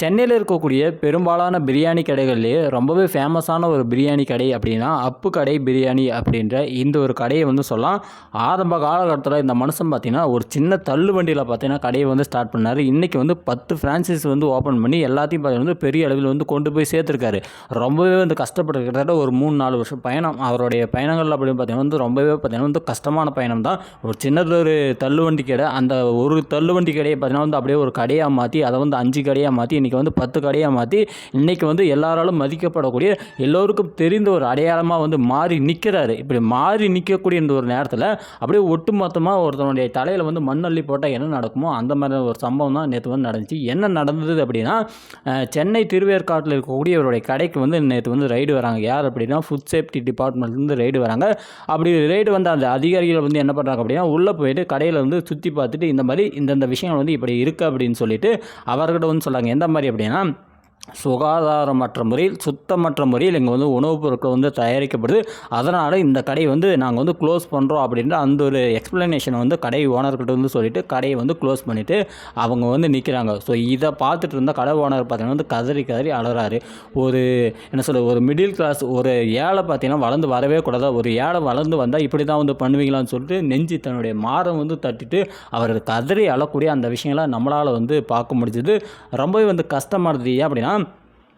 சென்னையில் இருக்கக்கூடிய பெரும்பாலான பிரியாணி கடைகள்லேயே ரொம்பவே ஃபேமஸான ஒரு பிரியாணி கடை அப்படின்னா அப்பு கடை பிரியாணி அப்படின்ற இந்த ஒரு கடையை வந்து சொல்லலாம். ஆரம்ப காலகட்டத்தில் இந்த மனுஷன் பார்த்தீங்கன்னா ஒரு சின்ன தள்ளு வண்டியில் பார்த்தீங்கன்னா கடையை வந்து ஸ்டார்ட் பண்ணார். இன்றைக்கி வந்து பத்து ஃப்ரான்ச்சைஸ் வந்து ஓப்பன் பண்ணி எல்லாத்தையும் பார்த்தீங்கன்னா வந்து பெரிய அளவில் வந்து கொண்டு போய் சேர்த்துருக்காரு. ரொம்பவே வந்து கஷ்டப்பட்டு கிட்டத்தட்ட ஒரு மூணு நாலு வருஷம் பயணம். அவருடைய பயணங்கள் அப்படின்னு பார்த்தீங்கன்னா வந்து ரொம்பவே பார்த்தீங்கன்னா வந்து கஷ்டமான பயணம் தான். ஒரு சின்னது ஒரு தள்ளுவண்டி கடை. அந்த ஒரு தள்ளுவண்டி கடையை பார்த்தீங்கன்னா வந்து அப்படியே ஒரு கடையாக மாற்றி அதை வந்து அஞ்சு கடையாக மாற்றி இன்றைக்கி வந்து பத்து கடையாக மாற்றி இன்றைக்கி வந்து எல்லாராலும் மதிக்கப்படக்கூடிய எல்லோருக்கும் தெரிந்த ஒரு அடையாளமாக வந்து மாறி நிற்கிறாரு இப்படி மாறி நிற்கக்கூடிய இந்த ஒரு நேரத்தில் அப்படியே ஒட்டுமொத்தமாக ஒருத்தனுடைய தலையில் வந்து மண்ணள்ளி போட்டால் என்ன நடக்குமோ அந்த மாதிரி ஒரு சம்பவம் தான் நேற்று வந்து நடந்துச்சு. என்ன நடந்தது அப்படின்னா சென்னை திருவேற்காட்டில் இருக்கக்கூடியவருடைய கடைக்கு வந்து நேற்று வந்து ரைடு வராங்க. யார் அப்படின்னா ஃபுட் சேஃப்டி டிபார்ட்மெண்ட்லேருந்து ரைடு வராங்க. அப்படி ரைடு வந்த அந்த அதிகாரிகள் வந்து என்ன பண்ணுறாங்க அப்படின்னா உள்ளே போயிட்டு கடையில் வந்து சுற்றி பார்த்துட்டு இந்த மாதிரி இந்தந்த விஷயங்கள் வந்து இப்படி இருக்குது அப்படின்னு சொல்லிட்டு அவர்கிட்ட வந்து சொல்கிறாங்க எந்த மாதிரி அப்படின்னா சுகாதாரமற்ற முறையில் சுத்தமற்ற முறையில் இங்கே வந்து உணவுப் பொருட்கள் வந்து தயாரிக்கப்படுது. அதனால் இந்த கடையை வந்து நாங்கள் வந்து க்ளோஸ் பண்ணுறோம் அப்படின்ற அந்த ஒரு எக்ஸ்ப்ளனேஷனை வந்து கடை ஓனர்கிட்ட வந்து சொல்லிவிட்டு கடையை வந்து க்ளோஸ் பண்ணிவிட்டு அவங்க வந்து நிற்கிறாங்க ஸோ இதை பார்த்துட்டு இருந்த கடை ஓனர் பார்த்தீங்கன்னா வந்து கதறி கதறி அழகிறாரு ஒரு என்ன சொல்ல ஒரு மிடில் கிளாஸ் ஒரு ஏழை பார்த்தீங்கன்னா வளர்ந்து வரவே கூடாது. ஒரு ஏழை வளர்ந்து வந்தால் இப்படி தான் வந்து பண்ணுவீங்களான்னு சொல்லிட்டு நெஞ்சு தன்னுடைய மாரம் வந்து தட்டிட்டு அவர் கதறி அழக்கூடிய அந்த விஷயங்களை நம்மளால் வந்து பார்க்க முடிஞ்சது. ரொம்பவே வந்து கஷ்டமானது ஏன் அப்படின்னா Selam.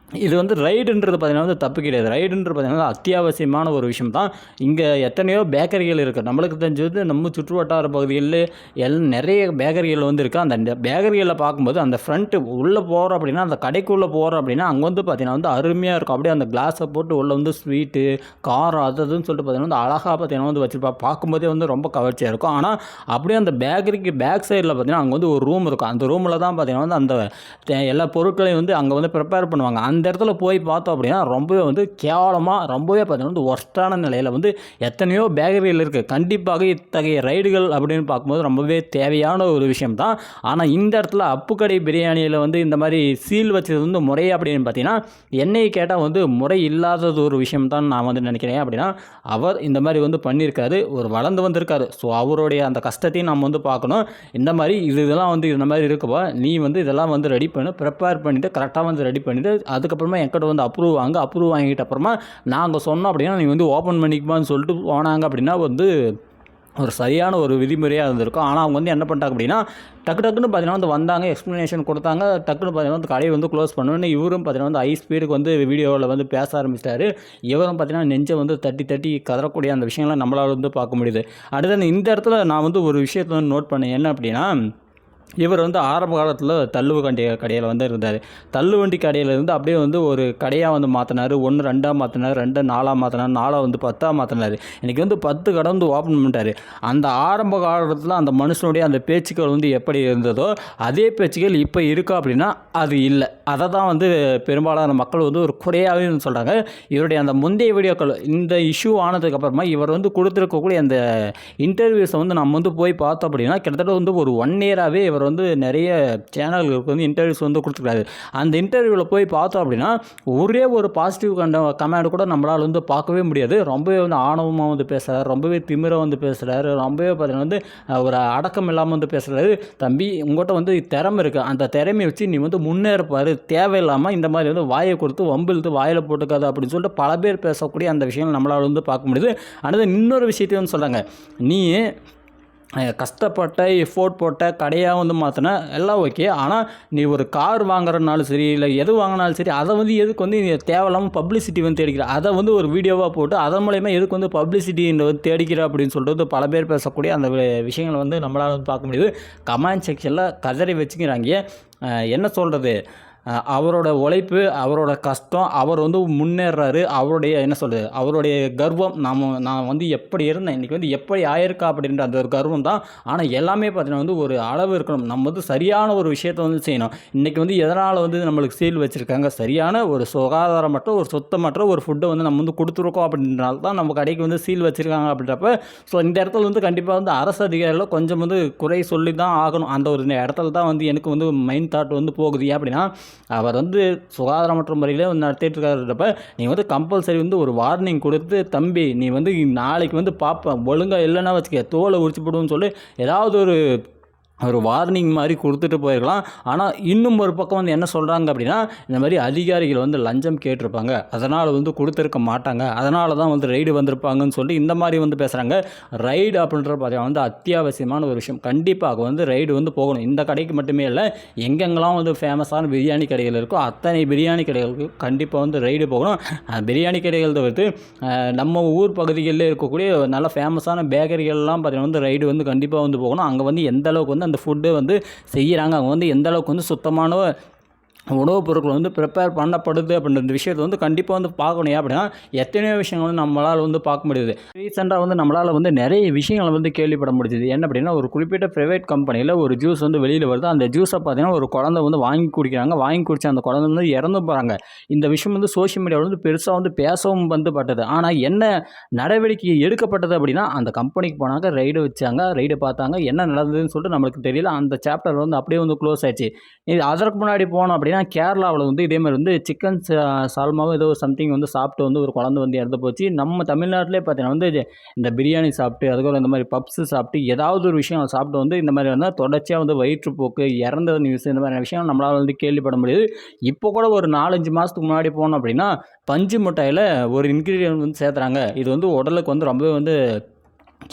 இது வந்து ரைடுன்றது பார்த்தீங்கன்னா வந்து தப்பு கிடையாது. ரைடுன்றது பார்த்திங்கன்னா அத்தியாவசியமான ஒரு விஷயம் தான் இங்கே எத்தனையோ பேக்கரிகள் இருக்குது நம்மளுக்கு தெரிஞ்சது நம்ம சுற்றுவட்டார பகுதிகளில் எல் நிறைய பேக்கரிகள் வந்து இருக்குது அந்த பேக்கரிகளில் பார்க்கும்போது அந்த ஃப்ரண்ட்டு உள்ளே போகிறோம் அப்படின்னா அந்த கடைக்குள்ளே போகிறோம் அப்படின்னா அங்கே வந்து பார்த்திங்கன்னா வந்து அருமையாக இருக்கும். அப்படியே அந்த கிளாஸை போட்டு உள்ளே வந்து ஸ்வீட்டு காரம் அது அதுன்னு சொல்லிட்டு பார்த்தீங்கன்னா வந்து அழகாக பார்த்திங்கன்னா வந்து வச்சுருப்பா. பார்க்கும்போதே வந்து ரொம்ப கவர்ச்சியாக இருக்கும். ஆனால் அப்படியே அந்த பேக்கரிக்கு பேக் சைடில் பார்த்திங்கன்னா அங்கே வந்து ஒரு ரூம் இருக்கும். அந்த ரூமில் தான் பார்த்தீங்கன்னா வந்து அந்த தே- எல்லா பொருட்களையும் வந்து அங்கே வந்து ப்ரிப்பேர் பண்ணுவாங்க. அந்த அந்த இடத்துல போய் பார்த்தோம் அப்படின்னா ரொம்பவே வந்து கேவலமாக ரொம்பவே பார்த்தீங்கன்னா வந்து ஒர்ஸ்டான நிலையில் வந்து எத்தனையோ பேக்கரிகள் இருக்குது கண்டிப்பாக இத்தகைய ரைடுகள் அப்படின்னு பார்க்கும்போது ரொம்பவே தேவையான ஒரு விஷயம் தான் ஆனால் இந்த இடத்துல அப்புக்கடை பிரியாணியில் வந்து இந்த மாதிரி சீல் வச்சது வந்து முறை அப்படின்னு பார்த்தீங்கன்னா என்னையை கேட்டால் வந்து முறை இல்லாதது ஒரு விஷயம் தான் நான் வந்து நினைக்கிறேன் அப்படின்னா அவர் இந்த மாதிரி வந்து பண்ணியிருக்காரு. ஒரு வளர்ந்து வந்திருக்காரு. ஸோ அவருடைய அந்த கஷ்டத்தையும் நம்ம வந்து பார்க்கணும். இந்த மாதிரி இது இதெல்லாம் வந்து இந்த மாதிரி இருக்குப்பா நீ வந்து இதெல்லாம் வந்து ரெடி பண்ணு ப்ரிப்பேர் பண்ணிவிட்டு கரெக்டாக வந்து ரெடி பண்ணிவிட்டு அது அதுக்கப்புறமா என்கிட்ட வந்து அப்ரூவ் வாங்க அப்ரூவ் வாங்கிட்ட அப்புறமா நாங்கள் சொன்னோம் அப்படின்னா நீ வந்து ஓப்பன் பண்ணிக்குமான்னு சொல்லிட்டு போனாங்க அப்படின்னா வந்து ஒரு சரியான ஒரு விதிமுறையாக இருந்திருக்கும். ஆனால் அவங்க வந்து என்ன பண்ணிட்டாங்க அப்படின்னா டக்கு டக்குன்னு பார்த்தீங்கன்னா வந்து வந்தாங்க எக்ஸ்ப்ளனேஷன் கொடுத்தாங்க. டக்குன்னு பார்த்தீங்கன்னா வந்து கடையை வந்து க்ளோஸ் பண்ணுவேன் இவரும் பார்த்தீங்கன்னா வந்து ஹை ஸ்பீடுக்கு வந்து வீடியோவில் வந்து பேச ஆரம்பிச்சிட்டாரு. இவரும் பார்த்தீங்கன்னா நெஞ்சை வந்து தட்டி தட்டி கதறக்கூடிய அந்த விஷயங்கள்லாம் நம்மளால் வந்து பார்க்க முடியுது. அடுத்து இந்த இடத்துல நான் வந்து ஒரு விஷயத்தை வந்து நோட் பண்ணேன். என்ன அப்படின்னா இவர் வந்து ஆரம்ப காலத்தில் தள்ளுவண்டி கடையில் வந்து இருந்தார். தள்ளு வண்டி கடையில் இருந்து அப்படியே வந்து ஒரு கடையாக வந்து மாற்றினார் ஒன்று ரெண்டாக மாற்றினார் ரெண்டு நாலாக மாற்றினார் நாலாக வந்து பத்தாக மாற்றினார் இன்றைக்கி வந்து பத்து கடை வந்து ஓப்பன் பண்ணிட்டார். அந்த ஆரம்ப காலத்தில் அந்த மனுஷனுடைய அந்த பேச்சுக்கள் வந்து எப்படி இருந்ததோ அதே பேச்சுக்கள் இப்போ இருக்கா அப்படின்னா அது இல்லை. அதை தான் வந்து பெரும்பாலான மக்கள் வந்து ஒரு குறையாகவே சொல்கிறாங்க இவருடைய அந்த முந்தைய வீடியோக்கள் இந்த இஷ்யூ ஆனதுக்கப்புறமா இவர் வந்து கொடுத்துருக்கக்கூடிய அந்த இன்டர்வியூஸை வந்து நம்ம வந்து போய் பார்த்தோம் அப்படின்னா கிட்டத்தட்ட வந்து ஒரு ஒன் இயராகவே இவர் வந்து நிறைய சேனல்களுக்கு வந்து இன்டர்வியூஸ் வந்து கொடுத்துருக்காரு. அந்த இன்டர்வியூவில் போய் பார்த்தோம் அப்படின்னா ஒரே ஒரு பாசிட்டிவ் கண்ட கமெண்ட் கூட நம்மளால் வந்து பார்க்கவே முடியாது. ரொம்பவே வந்து ஆணவமாக வந்து பேசுகிறார் ரொம்பவே திமிராக வந்து பேசுகிறாரு ரொம்பவே பார்த்தீங்கன்னா வந்து ஒரு அடக்கம் இல்லாமல் வந்து பேசுகிறாரு தம்பி உங்கள்கிட்ட வந்து திறமை இருக்குது அந்த திறமையை வச்சு நீ வந்து முன்னேறப்பாரு. தேவையில்லாமல் இந்த மாதிரி வந்து வாயை கொடுத்து வம்பிழுத்து வாயில் போட்டுக்காது அப்படின்னு சொல்லிட்டு பல பேர் பேசக்கூடிய அந்த விஷயங்கள் நம்மளால் வந்து பார்க்க முடியுது. அடுத்து இன்னொரு விஷயத்தையும் வந்து சொல்கிறாங்க நீ கஷ்டப்பட்ட எஃபோர்ட் போட்ட கடையாக வந்து மாற்றினா எல்லாம் ஓகே ஆனால் நீ ஒரு கார் வாங்குறனாலும் சரி இல்லை எது வாங்கினாலும் சரி அதை வந்து எதுக்கு வந்து நீ தேவையில்லாமல் பப்ளிசிட்டி வந்து தேடிக்கிற? அதை வந்து ஒரு வீடியோவாக போட்டு அதன் மூலயமா எதுக்கு வந்து பப்ளிசிட்டி வந்து தேடிக்கிற அப்படின்னு சொல்லிட்டு பல பேர் பேசக்கூடிய அந்த விஷயங்களை வந்து நம்மளால் வந்து பார்க்க முடியுது. கமெண்ட் செக்ஷனில் கதறி வச்சுக்கிறாங்க. என்ன சொல்கிறது அவரோட உழைப்பு அவரோட கஷ்டம் அவர் வந்து முன்னேறாரு. அவருடைய என்ன சொல்கிறது அவருடைய கர்வம் நாம நான் வந்து எப்படி இருந்தேன் இன்றைக்கி வந்து எப்படி ஆயிருக்கா அப்படின்ற அந்த ஒரு கர்வம் தான். ஆனால் எல்லாமே பார்த்தீங்கன்னா வந்து ஒரு அளவு இருக்கணும். நம்ம வந்து சரியான ஒரு விஷயத்தை வந்து செய்யணும். இன்றைக்கி வந்து எதனால் வந்து நம்மளுக்கு சீல் வச்சுருக்காங்க? சரியான ஒரு சுகாதாரமற்ற ஒரு சுத்தமற்ற ஒரு ஃபுட்டை வந்து நம்ம வந்து கொடுத்துருக்கோம் அப்படின்றனால தான் நம்ம கடைக்கு வந்து சீல் வச்சுருக்காங்க அப்படின்றப்ப ஸோ இந்த இடத்துல வந்து கண்டிப்பாக வந்து அரசு அதிகாரிகள் கொஞ்சம் வந்து குறை சொல்லி தான் ஆகணும். அந்த ஒரு இடத்துல தான் வந்து எனக்கு வந்து மைண்ட் தாட் வந்து போகுது. ஏன் அப்படின்னா அவர் வந்து சுகாதாரமற்ற முறையில் வந்து நடத்திட்டு இருக்காருன்றப்ப நீ வந்து கம்பல்சரி வந்து ஒரு வார்னிங் கொடுத்து தம்பி நீ வந்து நாளைக்கு வந்து பார்ப்பேன் ஒழுங்காக இல்லைன்னா வச்சுக்க தோலை உரிச்சு போடுவோம்னு சொல்லி ஏதாவது ஒரு ஒரு வார்னிங் மாதிரி கொடுத்துட்டு போயிருக்கலாம். ஆனால் இன்னும் ஒரு பக்கம் வந்து என்ன சொல்கிறாங்க அப்படின்னா இந்த மாதிரி அதிகாரிகள் வந்து லஞ்சம் கேட்டிருப்பாங்க. அதனால் வந்து கொடுத்துருக்க மாட்டாங்க. அதனால தான் வந்து ரைடு வந்திருப்பாங்கன்னு சொல்லி இந்த மாதிரி வந்து பேசுகிறாங்க ரைடு அப்படின்ற பார்த்தீங்கன்னா வந்து அத்தியாவசியமான ஒரு விஷயம். கண்டிப்பாக வந்து ரைடு வந்து போகணும். இந்த கடைக்கு மட்டுமே இல்லை எங்கெங்கெல்லாம் வந்து ஃபேமஸான பிரியாணி கடைகள் இருக்கோ அத்தனை பிரியாணி கடைகளுக்கு கண்டிப்பாக வந்து ரைடு போகணும். பிரியாணி கடைகள் தவிர்த்து நம்ம ஊர் பகுதிகளில் இருக்கக்கூடிய நல்ல ஃபேமஸான பேக்கரிகள்லாம் பார்த்தீங்கன்னா வந்து ரைடு வந்து கண்டிப்பாக வந்து போகணும். அங்கே வந்து எந்த அளவுக்கு வந்து அந்த ஃபுட்டு வந்து செய்கிறாங்க அவங்க வந்து எந்த அளவுக்கு வந்து சுத்தமான உணவுப் பொருட்கள் வந்து ப்ரிப்பேர் பண்ணப்படுது அப்படின்ற இந்த விஷயத்தை வந்து கண்டிப்பாக வந்து பார்க்கணும். ஏன் அப்படின்னா எத்தனையோ விஷயங்கள் வந்து நம்மளால் வந்து பார்க்க முடியுது. ரீசெண்டாக வந்து நம்மளால் வந்து நிறைய விஷயங்களை வந்து கேள்விப்பட முடியுது என்ன அப்படின்னா ஒரு குறிப்பிட்ட ப்ரைவேட் கம்பெனியில் ஒரு ஜூஸ் வந்து வெளியில் வருது. அந்த ஜூஸை பார்த்தீங்கன்னா ஒரு குழந்தை வந்து வாங்கி குடிக்கிறாங்க. வாங்கி குடிச்சு அந்த குழந்தை வந்து இறந்து போகிறாங்க இந்த விஷயம் வந்து சோஷியல் மீடியாவில் வந்து பெருசாக வந்து பேசவும் வந்து பட்டது. ஆனால் என்ன நடவடிக்கை எடுக்கப்பட்டது அப்படின்னா அந்த கம்பெனிக்கு போனாங்க ரைடு வச்சாங்க ரைடு பார்த்தாங்க என்ன நடந்ததுன்னு சொல்லிட்டு நம்மளுக்கு தெரியல. அந்த சாப்டர் வந்து அப்படியே வந்து க்ளோஸ் ஆயிடுச்சு. இது அதற்கு முன்னாடி போனோம் அப்படின்னா கேரளாவில் வந்து இதே மாதிரி வந்து சிக்கன் சால்மாவும் ஏதோ சம்திங் வந்து சாப்பிட்டு வந்து ஒரு குழந்தை வந்து இறந்து போச்சு. நம்ம தமிழ்நாட்டிலே பார்த்தீங்கன்னா வந்து இந்த பிரியாணி சாப்பிட்டு அதுக்கப்புறம் இந்த மாதிரி பப்ஸு சாப்பிட்டு ஏதாவது ஒரு விஷயம் சாப்பிட்டு வந்து இந்த மாதிரி வந்து தொடர்ச்சியாக வந்து வயிற்றுப்போக்கு இறந்த நியூஸ் இந்த மாதிரி விஷயம் நம்மளால் வந்து கேள்விப்பட முடியுது. இப்போ கூட ஒரு நாலஞ்சு மாதத்துக்கு முன்னாடி போனோம் அப்படின்னா பஞ்சு மிட்டாயில் ஒரு இன்க்ரீடியன்ட் வந்து சேர்த்துறாங்க. இது வந்து உடலுக்கு வந்து ரொம்பவே வந்து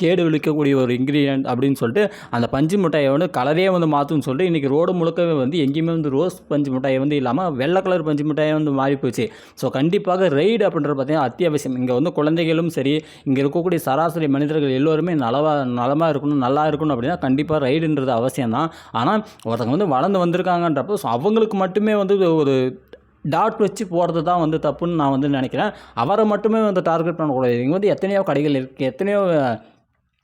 கேடு விழிக்கக்கூடிய ஒரு இன்க்ரீடியன்ட் அப்படின்னு சொல்லிட்டு அந்த பஞ்சு மிட்டாயை வந்து கலரே வந்து மாற்றுன்னு சொல்லிட்டு இன்றைக்கி ரோடு முழுக்கவே வந்து எங்கேயுமே வந்து ரோஸ் பஞ்சு மிட்டாயை வந்து இல்லாமல் வெள்ளை கலர் பஞ்சு மிட்டாயை வந்து மாறி போச்சு. ஸோ கண்டிப்பாக ரைடு அப்படின்றது பார்த்திங்கன்னா அத்தியாவசியம். இங்கே வந்து குழந்தைகளும் சரி இங்கே இருக்கக்கூடிய சராசரி மனிதர்கள் எல்லோருமே நலவா நலமாக இருக்கணும் நல்லா இருக்கணும் அப்படின்னா கண்டிப்பாக ரைடுன்றது அவசியம் தான் ஆனால் ஒருத்தவங்க வந்து வளர்ந்து வந்திருக்காங்கன்றப்போ ஸோ அவங்களுக்கு மட்டுமே வந்து ஒரு டாட் வச்சு போகிறது தான் வந்து தப்புன்னு நான் வந்து நினைக்கிறேன். அவரை மட்டுமே வந்து டார்கெட் பண்ணக்கூடாது. இங்கே வந்து எத்தனையோ கடைகள் இருக்குது எத்தனையோ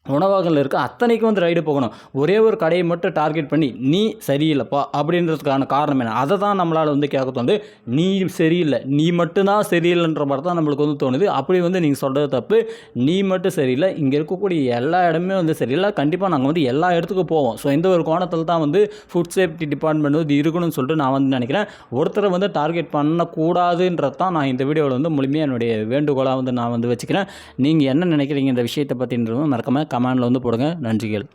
உணவகங்கள் இருக்குது அத்தனைக்கும் வந்து ரைடு போகணும். ஒரே ஒரு கடையை மட்டும் டார்கெட் பண்ணி நீ சரியில்லைப்பா அப்படின்றதுக்கான காரணம் என்ன? அதை தான் நம்மளால் வந்து கேட்க தோணுது. நீ சரியில்லை. நீ மட்டும்தான் சரியில்லைன்ற மாதிரி தான் நம்மளுக்கு வந்து தோணுது. அப்படி வந்து நீங்கள் சொல்கிறது தப்பு. நீ மட்டும் சரியில்லை. இங்கே இருக்கக்கூடிய எல்லா இடமே வந்து சரியில்லை. கண்டிப்பாக நாங்கள் வந்து எல்லா இடத்துக்கும் போவோம். ஸோ இந்த ஒரு கோணத்தில் தான் வந்து ஃபுட் சேஃப்டி டிபார்ட்மெண்ட் வந்து இருக்கணும்னு சொல்லிட்டு நான் வந்து நினைக்கிறேன். ஒருத்தரை வந்து டார்கெட் பண்ணக்கூடாதுன்றது தான் நான் இந்த வீடியோவில் வந்து முழுமையாக என்னுடைய வேண்டுகோளாக வந்து நான் வந்து வச்சுக்கிறேன். நீங்கள் என்ன நினைக்கிறீங்க இந்த விஷயத்தை பற்றின்றதும் மறக்காமல் கமெண்டில் வந்து போடுங்க. நன்றிகள்.